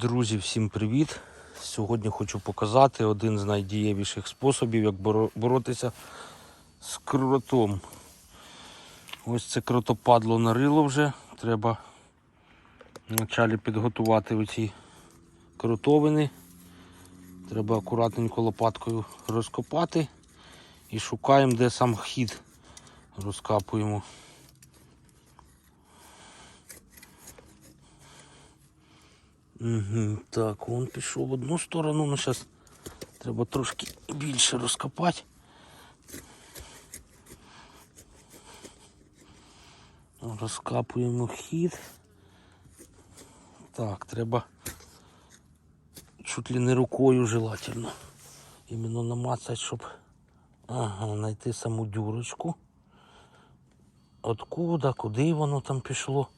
Друзі, всім привіт! Сьогодні хочу показати один з найдієвіших способів, як боротися з кротом. Ось це кротопадло нарило вже. Треба вначалі підготувати оці кротовини. Треба акуратненько лопаткою розкопати і шукаємо, де сам хід розкапуємо. Так, он пішов в одну сторону, ну зараз треба трошки більше розкопати. Розкапуємо хід. Так, треба чуть ли не рукою желательно. Іменно намацати, щоб ага, знайти саму дюрочку. Откуда, куди воно там пішло.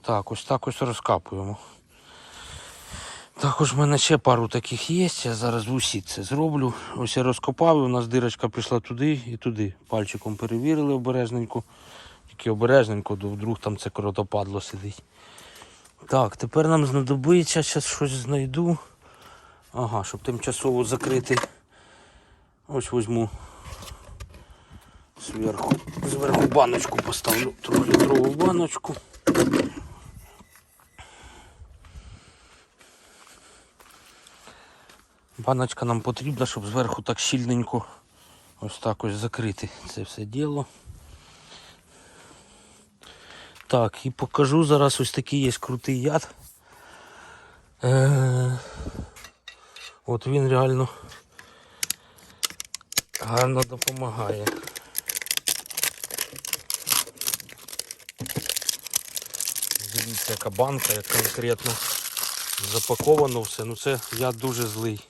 Так, ось так ось розкапуємо. Також в мене ще пару таких є. Я зараз усі це зроблю. Ось я розкопав, і у нас дирочка пішла туди і туди. Пальчиком перевірили обережненько. Тільки обережненько, вдруг там це кротопадло сидить. Так, тепер нам знадобиться, зараз щось знайду. Ага, щоб тимчасово закрити. Ось візьму зверху, зверху баночку поставлю, трьохлітрову баночку. Баночка нам потрібна, щоб зверху так щільненько ось так ось закрити це все діло. Так, і покажу зараз ось такий є крутий яд. Е, От він реально гарно допомагає. Дивіться, яка банка, як конкретно запаковано все. Ну це яд дуже злий.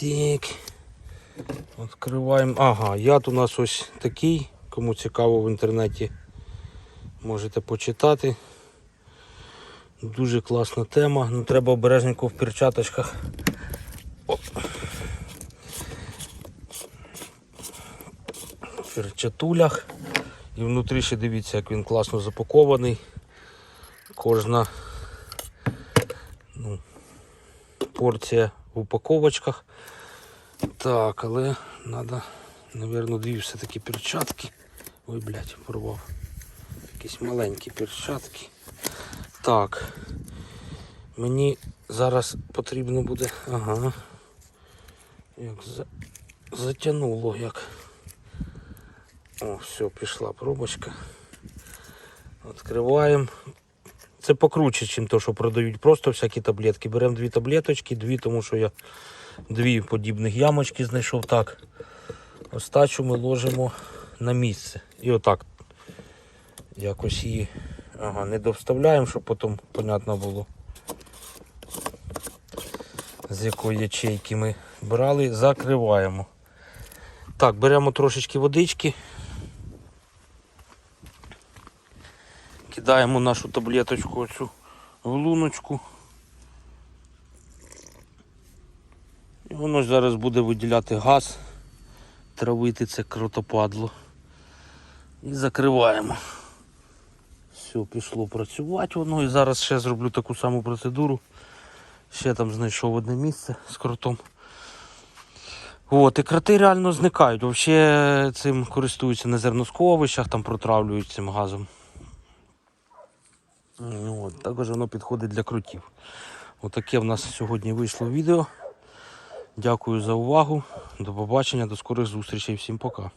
Так. Відкриваємо. Ага, яд у нас ось такий. Кому цікаво в інтернеті можете почитати. Дуже класна тема. Ну треба обережненько в перчаточках. В перчатулях. І внутрі ще дивіться, як він класно запакований. Кожна ну, порція в упаковочках. Так, але треба, мабуть, дві все-таки перчатки. Ой, блядь, порвав. Якісь маленькі перчатки. Так. Мені зараз потрібно буде. Ага. Як за... затягнуло як. О, все, пішла пробочка. Відкриваємо. Це покруче, ніж то, що продають просто всякі таблетки. Беремо дві таблеточки, дві, тому що я дві подібних ямочки знайшов так. Остачу ми ложимо на місце. І отак якось її ага, не довставляємо, щоб потім понятно було, з якої ячейки ми брали, закриваємо. Так, беремо трошечки водички. Кидаємо нашу таблеточку оцю в луночку. І воно зараз буде виділяти газ, травити це кротопадло. І закриваємо. Все, пішло працювати воно. І зараз ще зроблю таку саму процедуру. Ще там знайшов одне місце з кротом. От, і кроти реально зникають. Взагалі цим користуються на зерносховищах, там протравлюють цим газом. От, також воно підходить для крутів. Отаке в нас сьогодні вийшло відео. Дякую за увагу. До побачення, до скорих зустрічей. Всім пока.